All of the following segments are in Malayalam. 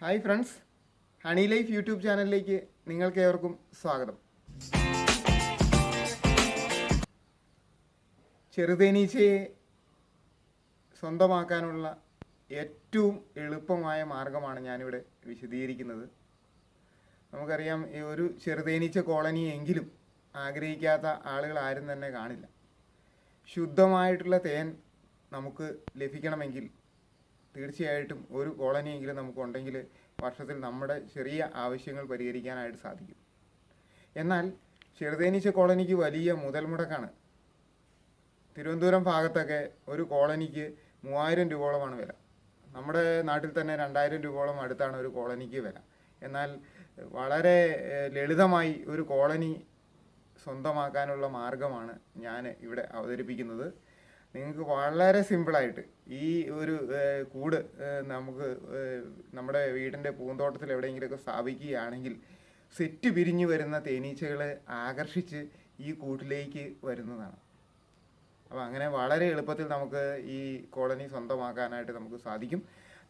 Hi friends. Honey life YouTube ചാനലിലേക്ക് നിങ്ങൾക്ക് ഏവർക്കും സ്വാഗതം. ചെറുതേനീച്ചയെ സ്വന്തമാക്കാനുള്ള ഏറ്റവും എളുപ്പമായ മാർഗമാണ് ഞാനിവിടെ വിശദീകരിക്കുന്നത്. നമുക്കറിയാം ഈ ഒരു ചെറുതേനീച്ച കോളനിയെങ്കിലും ആഗ്രഹിക്കാത്ത ആളുകൾ ആരും തന്നെ കാണില്ല. ശുദ്ധമായിട്ടുള്ള തേൻ നമുക്ക് ലഭിക്കണമെങ്കിൽ തീർച്ചയായിട്ടും ഒരു കോളനിയെങ്കിലും നമുക്കുണ്ടെങ്കിൽ വർഷത്തിൽ നമ്മുടെ ചെറിയ ആവശ്യങ്ങൾ പരിഹരിക്കാനായിട്ട് സാധിക്കും. എന്നാൽ ചെറുതേനീച്ച കോളനിക്ക് വലിയ മുതൽ മുടക്കാണ്. തിരുവനന്തപുരം ഭാഗത്തൊക്കെ ഒരു കോളനിക്ക് മൂവായിരം രൂപയോളമാണ് വില. നമ്മുടെ നാട്ടിൽ തന്നെ രണ്ടായിരം രൂപയോളം അടുത്താണ് ഒരു കോളനിക്ക് വില. എന്നാൽ വളരെ ലളിതമായി ഒരു കോളനി സ്വന്തമാക്കാനുള്ള മാർഗമാണ് ഞാൻ ഇവിടെ അവതരിപ്പിക്കുന്നത്. നിങ്ങൾക്ക് വളരെ സിമ്പിളായിട്ട് ഈ ഒരു കൂട് നമുക്ക് നമ്മുടെ വീടിന്റെ പൂന്തോട്ടത്തിൽ എവിടെയെങ്കിലുമൊക്കെ സ്ഥാപിക്കുകയാണെങ്കിൽ സെറ്റ് പിരിഞ്ഞു വരുന്ന തേനീച്ചകളെ ആകർഷിച്ച് ഈ കൂട്ടിലേക്ക് വരുന്നതാണ്. അപ്പോൾ അങ്ങനെ വളരെ എളുപ്പത്തിൽ നമുക്ക് ഈ കോളനി സ്വന്തമാക്കാനായിട്ട് നമുക്ക് സാധിക്കും.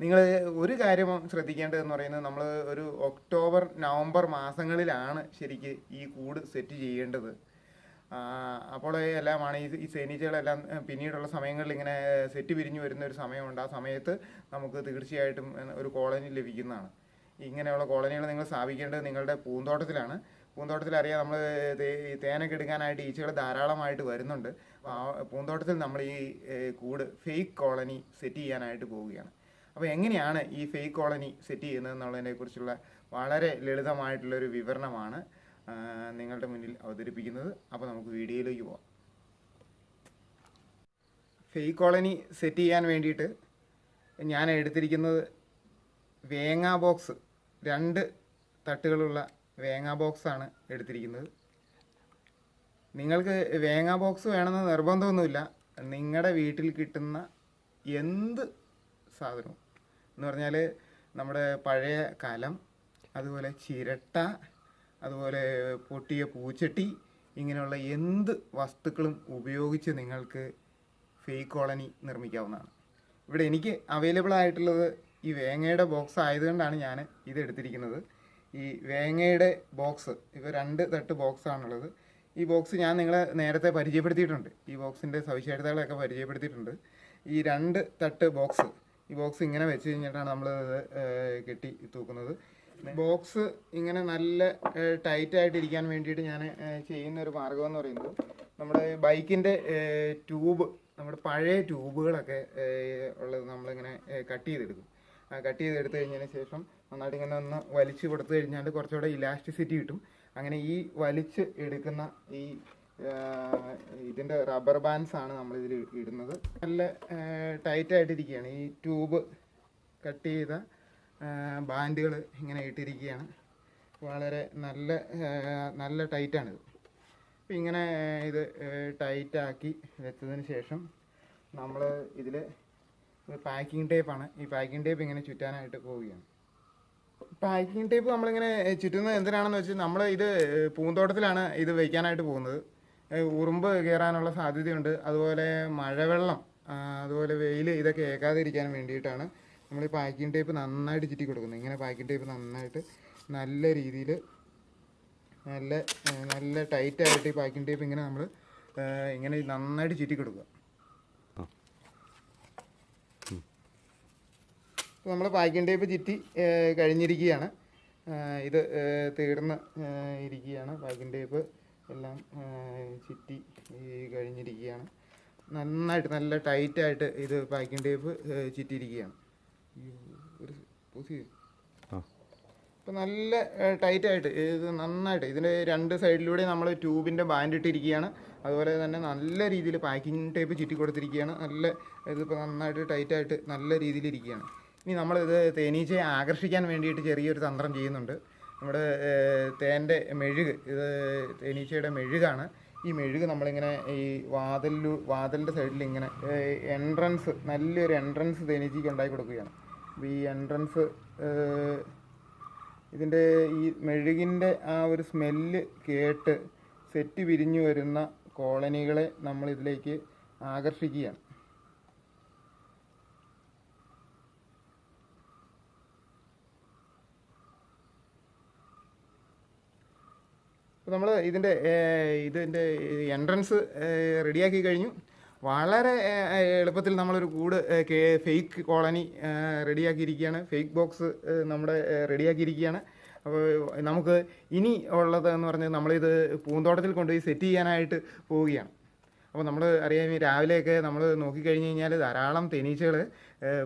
നിങ്ങൾ ഒരു കാര്യം ശ്രദ്ധിക്കേണ്ടതെന്ന് പറയുന്നത് നമ്മൾ ഒരു ഒക്ടോബർ നവംബർ മാസങ്ങളിലാണ് ശരിക്ക് ഈ കൂട് സെറ്റ് ചെയ്യേണ്ടത്. അപ്പോൾ എല്ലാമാണ് ഈ ഈ തേനീച്ചകളെല്ലാം പിന്നീടുള്ള സമയങ്ങളിൽ ഇങ്ങനെ സെറ്റ് പിരിഞ്ഞു വരുന്ന ഒരു സമയമുണ്ട്. ആ സമയത്ത് നമുക്ക് തീർച്ചയായിട്ടും ഒരു കോളനി ലഭിക്കുന്നതാണ്. ഇങ്ങനെയുള്ള കോളനികൾ നിങ്ങൾ സ്ഥാപിക്കേണ്ടത് നിങ്ങളുടെ പൂന്തോട്ടത്തിലാണ്. പൂന്തോട്ടത്തിൽ അറിയാം നമ്മൾ തേനൊക്കെ എടുക്കാനായിട്ട് ഈച്ചകൾ ധാരാളമായിട്ട് വരുന്നുണ്ട്. പൂന്തോട്ടത്തിൽ നമ്മൾ ഈ കൂട് ഫേക്ക് കോളനി സെറ്റ് ചെയ്യാനായിട്ട് പോവുകയാണ്. അപ്പോൾ എങ്ങനെയാണ് ഈ ഫേക്ക് കോളനി സെറ്റ് ചെയ്യുന്നത് എന്നുള്ളതിനെ കുറിച്ചുള്ള വളരെ ലളിതമായിട്ടുള്ളൊരു വിവരണമാണ്. നിങ്ങളുടെ മുന്നിൽ അവതരിപ്പിക്കുന്നത്. അപ്പോൾ നമുക്ക് വീഡിയോയിലേക്ക് പോവാം. ഫെയ് കോളനി സെറ്റ് ചെയ്യാൻ വേണ്ടിയിട്ട് ഞാൻ എടുത്തിരിക്കുന്നത് വേങ്ങ ബോക്സ്. രണ്ട് തട്ടുകളുള്ള വേങ്ങ ബോക്സാണ് എടുത്തിരിക്കുന്നത്. നിങ്ങൾക്ക് വേങ്ങ ബോക്സ് വേണമെന്ന് നിർബന്ധമൊന്നുമില്ല. നിങ്ങളുടെ വീട്ടിൽ കിട്ടുന്ന എന്ത് സാധനവും. എന്ന് പറഞ്ഞാൽ നമ്മുടെ പഴയ കലം അതുപോലെ ചിരട്ട അതുപോലെ പൊട്ടിയ പൂച്ചട്ടി ഇങ്ങനെയുള്ള എന്ത് വസ്തുക്കളും ഉപയോഗിച്ച് നിങ്ങൾക്ക് ഫേക്ക് കോളനി നിർമ്മിക്കാവുന്നതാണ്. ഇവിടെ എനിക്ക് അവൈലബിൾ ആയിട്ടുള്ളത് ഈ വേങ്ങയുടെ ബോക്സ് ആയതുകൊണ്ടാണ് ഞാൻ ഇത് എടുത്തിരിക്കുന്നത്. ഈ വേങ്ങയുടെ ബോക്സ് ഇപ്പോൾ രണ്ട് തട്ട് ബോക്സ് ആണുള്ളത്. ഈ ബോക്സ് ഞാൻ നിങ്ങളെ നേരത്തെ പരിചയപ്പെടുത്തിയിട്ടുണ്ട്. ഈ ബോക്സിന്റെ സവിശേഷതകളൊക്കെ പരിചയപ്പെടുത്തിയിട്ടുണ്ട്. ഈ രണ്ട് തട്ട് ബോക്സ് ഈ ബോക്സ് ഇങ്ങനെ വെച്ച് കഴിഞ്ഞിട്ടാണ് നമ്മൾ കെട്ടി തൂക്കുന്നത്. ബോക്സ് ഇങ്ങനെ നല്ല ടൈറ്റ് ആയിട്ടിരിക്കാൻ വേണ്ടിയിട്ട് ഞാൻ ചെയ്യുന്ന ഒരു മാർഗം എന്ന് പറയുന്നത് നമ്മുടെ ബൈക്കിന്റെ ട്യൂബ് നമ്മുടെ പഴയ ട്യൂബുകളൊക്കെ ഉള്ളത് നമ്മളിങ്ങനെ കട്ട് ചെയ്തെടുക്കും. കട്ട് ചെയ്തെടുത്ത് കഴിഞ്ഞതിന് ശേഷം നന്നായിട്ട് ഇങ്ങനെ ഒന്ന് വലിച്ചു കൊടുത്തു കഴിഞ്ഞാൽ കുറച്ചുകൂടെ ഇലാസ്റ്റിസിറ്റി കിട്ടും. അങ്ങനെ ഈ വലിച്ച് എടുക്കുന്ന ഈ ഇതിന്റെ റബ്ബർ ബാൻഡ്സ് ആണ് നമ്മളിതിൽ ഇടുന്നത്. നല്ല ടൈറ്റായിട്ടിരിക്കുകയാണ്. ഈ ട്യൂബ് കട്ട് ചെയ്ത ബാൻഡുകൾ ഇങ്ങനെ ഇട്ടിരിക്കുകയാണ്. വളരെ നല്ല നല്ല ടൈറ്റാണിത്. അപ്പം ഇങ്ങനെ ഇത് ടൈറ്റാക്കി വെച്ചതിന് ശേഷം നമ്മൾ ഇതിൽ പാക്കിംഗ് ടേപ്പാണ്. ഈ പാക്കിംഗ് ടേപ്പ് ഇങ്ങനെ ചുറ്റാനായിട്ട് പോവുകയാണ്. പാക്കിംഗ് ടേപ്പ് നമ്മളിങ്ങനെ ചുറ്റുന്നത് എന്തിനാണെന്ന് വെച്ചാൽ നമ്മൾ ഇത് പൂന്തോട്ടത്തിലാണ് ഇത് വയ്ക്കാനായിട്ട് പോകുന്നത്. ഉറുമ്പ് കയറാനുള്ള സാധ്യതയുണ്ട്. അതുപോലെ മഴവെള്ളം അതുപോലെ വെയിൽ ഇതൊക്കെ ഏക്കാതിരിക്കാൻ വേണ്ടിയിട്ടാണ് നമ്മൾ ഈ പാക്കിംഗ് ടേപ്പ് നന്നായിട്ട് ചുറ്റി കൊടുക്കുന്നത് ഇങ്ങനെ പാക്കിംഗ് ടേപ്പ് നന്നായിട്ട് നല്ല രീതിയിൽ നല്ല നല്ല ടൈറ്റായിട്ട് ഈ പാക്കിംഗ് ടേപ്പ് ഇങ്ങനെ നമ്മൾ ഇങ്ങനെ നന്നായിട്ട് ചുറ്റി കൊടുക്കുക. നമ്മൾ പാക്കിംഗ് ടേപ്പ് ചുറ്റി കഴിഞ്ഞിരിക്കുകയാണ്. ഇത് തീർന്ന് ഇരിക്കുകയാണ്. പാക്കിംഗ് ടേപ്പ് എല്ലാം ചുറ്റി കഴിഞ്ഞിരിക്കുകയാണ്. നന്നായിട്ട് നല്ല ടൈറ്റായിട്ട് ഇത് പാക്കിംഗ് ടേപ്പ് ചുറ്റിയിരിക്കുകയാണ്. ഒരു ഇപ്പം നല്ല ടൈറ്റായിട്ട് ഇത് നന്നായിട്ട് ഇതിന്റെ രണ്ട് സൈഡിലൂടെ നമ്മൾ ട്യൂബിന്റെ ബാൻഡ് ഇട്ടിരിക്കുകയാണ്. അതുപോലെ തന്നെ നല്ല രീതിയിൽ പാക്കിംഗ് ടൈപ്പ് ചുറ്റി കൊടുത്തിരിക്കുകയാണ്. നല്ല ഇതിപ്പോൾ നന്നായിട്ട് ടൈറ്റായിട്ട് നല്ല രീതിയിൽ ഇരിക്കുകയാണ് ഇനി നമ്മളിത് തേനീച്ചയെ ആകർഷിക്കാൻ വേണ്ടിയിട്ട് ചെറിയൊരു തന്ത്രം ചെയ്യുന്നുണ്ട്. നമ്മുടെ തേന്റെ മെഴുക് ഇത് തേനീച്ചയുടെ മെഴുകാണ്. ഈ മെഴുക് നമ്മളിങ്ങനെ ഈ വാതിലു വാതിലിന്റെ സൈഡിൽ ഇങ്ങനെ എൻട്രൻസ് നല്ലൊരു എൻട്രൻസ് തേനീച്ചയ്ക്ക് ഉണ്ടാക്കി കൊടുക്കുകയാണ്. ഈ എൻട്രൻസ് ഇതിന്റെ ഈ മെഴുകിന്റെ ആ ഒരു സ്മെല്ല് കേട്ട് സെറ്റ് വിരിഞ്ഞു വരുന്ന കോളനികളെ നമ്മൾ ഇതിലേക്ക് ആകർഷിക്കുകയാണ് നമ്മൾ ഇതിന്റെ ഇതിന്റെ എൻട്രൻസ് റെഡിയാക്കി കഴിഞ്ഞു. വളരെ എളുപ്പത്തിൽ നമ്മളൊരു കൂട് ഫേക്ക് കോളനി റെഡിയാക്കിയിരിക്കുകയാണ്. ഫേക്ക് ബോക്സ് നമ്മുടെ റെഡിയാക്കിയിരിക്കുകയാണ്. അപ്പോൾ നമുക്ക് ഇനി ഉള്ളത് എന്ന് പറഞ്ഞാൽ നമ്മളിത് പൂന്തോട്ടത്തിൽ കൊണ്ടുപോയി സെറ്റ് ചെയ്യാനായിട്ട് പോവുകയാണ്. അപ്പോൾ നമ്മൾ അറിയാം രാവിലെയൊക്കെ നമ്മൾ നോക്കിക്കഴിഞ്ഞ് കഴിഞ്ഞാൽ ധാരാളം തേനീച്ചകൾ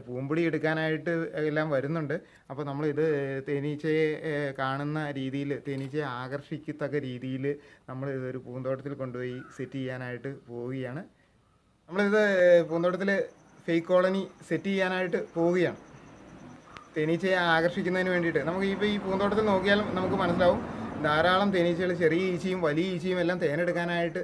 പൂമ്പൊടി എടുക്കാനായിട്ട് എല്ലാം വരുന്നുണ്ട്. അപ്പോൾ നമ്മളിത് തേനീച്ചയെ കാണുന്ന രീതിയിൽ തേനീച്ചയെ ആകർഷിക്കത്തക്ക രീതിയിൽ നമ്മൾ ഇതൊരു പൂന്തോട്ടത്തിൽ കൊണ്ടുപോയി സെറ്റ് ചെയ്യാനായിട്ട് പോവുകയാണ്. നമ്മളിത് പൂന്തോട്ടത്തിൽ ഫേക്ക് കോളനി സെറ്റ് ചെയ്യാനായിട്ട് പോവുകയാണ്. തേനീച്ചയെ ആകർഷിക്കുന്നതിന് വേണ്ടിയിട്ട്. നമുക്ക് ഇപ്പോൾ ഈ പൂന്തോട്ടത്തിൽ നോക്കിയാൽ നമുക്ക് മനസ്സിലാവും. ധാരാളം തേനീച്ചകൾ ചെറിയ ഈച്ചയും വലിയ ഈച്ചയും എല്ലാം തേനെടുക്കാനായിട്ട്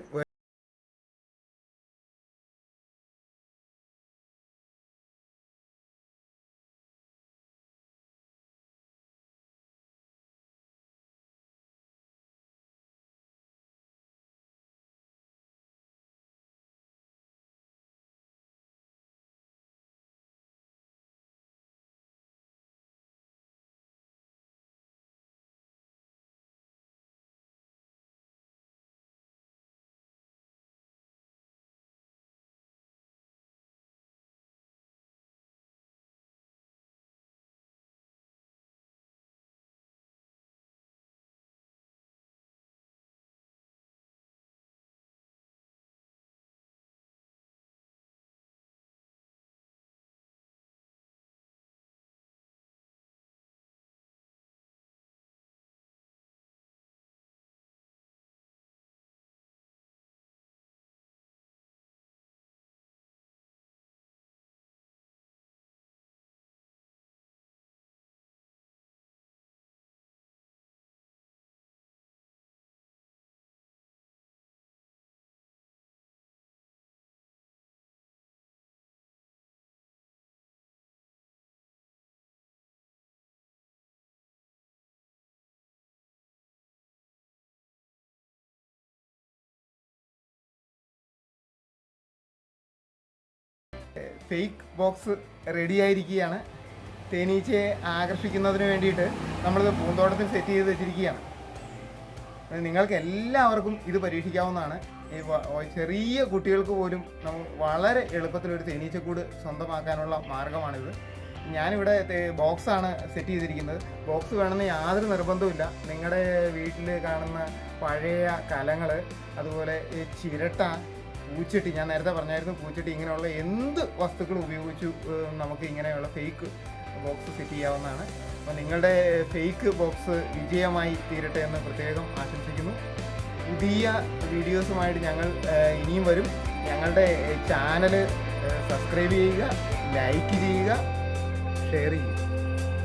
ഫേക്ക് ബോക്സ് റെഡി ആയിരിക്കുകയാണ്. തേനീച്ചയെ ആകർഷിക്കുന്നതിന് വേണ്ടിയിട്ട് നമ്മളിത് പൂന്തോട്ടത്തിൽ സെറ്റ് ചെയ്ത് വെച്ചിരിക്കുകയാണ്. നിങ്ങൾക്ക് എല്ലാവർക്കും ഇത് പരീക്ഷിക്കാവുന്നതാണ്. ചെറിയ കുട്ടികൾക്ക് പോലും വളരെ എളുപ്പത്തിൽ ഒരു തേനീച്ചക്കൂട് സ്വന്തമാക്കാനുള്ള മാർഗമാണിത്. ഞാനിവിടെ ബോക്സാണ് സെറ്റ് ചെയ്തിരിക്കുന്നത്. ബോക്സ് വേണമെന്ന് യാതൊരു നിർബന്ധവുമില്ല. നിങ്ങളുടെ വീട്ടിൽ കാണുന്ന പഴയ കലങ്ങൾ അതുപോലെ ചിരട്ട പൂച്ചട്ടി ഞാൻ നേരത്തെ പറഞ്ഞായിരുന്നു പൂച്ചട്ടി ഇങ്ങനെയുള്ള എന്ത് വസ്തുക്കൾ ഉപയോഗിച്ചു നമുക്ക് ഇങ്ങനെയുള്ള ഫേക്ക് ബോക്സ് സെറ്റ് ചെയ്യാവുന്നതാണ്. അപ്പോൾ നിങ്ങളുടെ ഫേക്ക് ബോക്സ് വിജയമായി തീരട്ടെ എന്ന് പ്രത്യേകം ആശംസിക്കുന്നു. പുതിയ വീഡിയോസുമായിട്ട് ഞങ്ങൾ ഇനിയും വരും. ഞങ്ങളുടെ ചാനൽ സബ്സ്ക്രൈബ് ചെയ്യുക ലൈക്ക് ചെയ്യുക ഷെയർ ചെയ്യുക.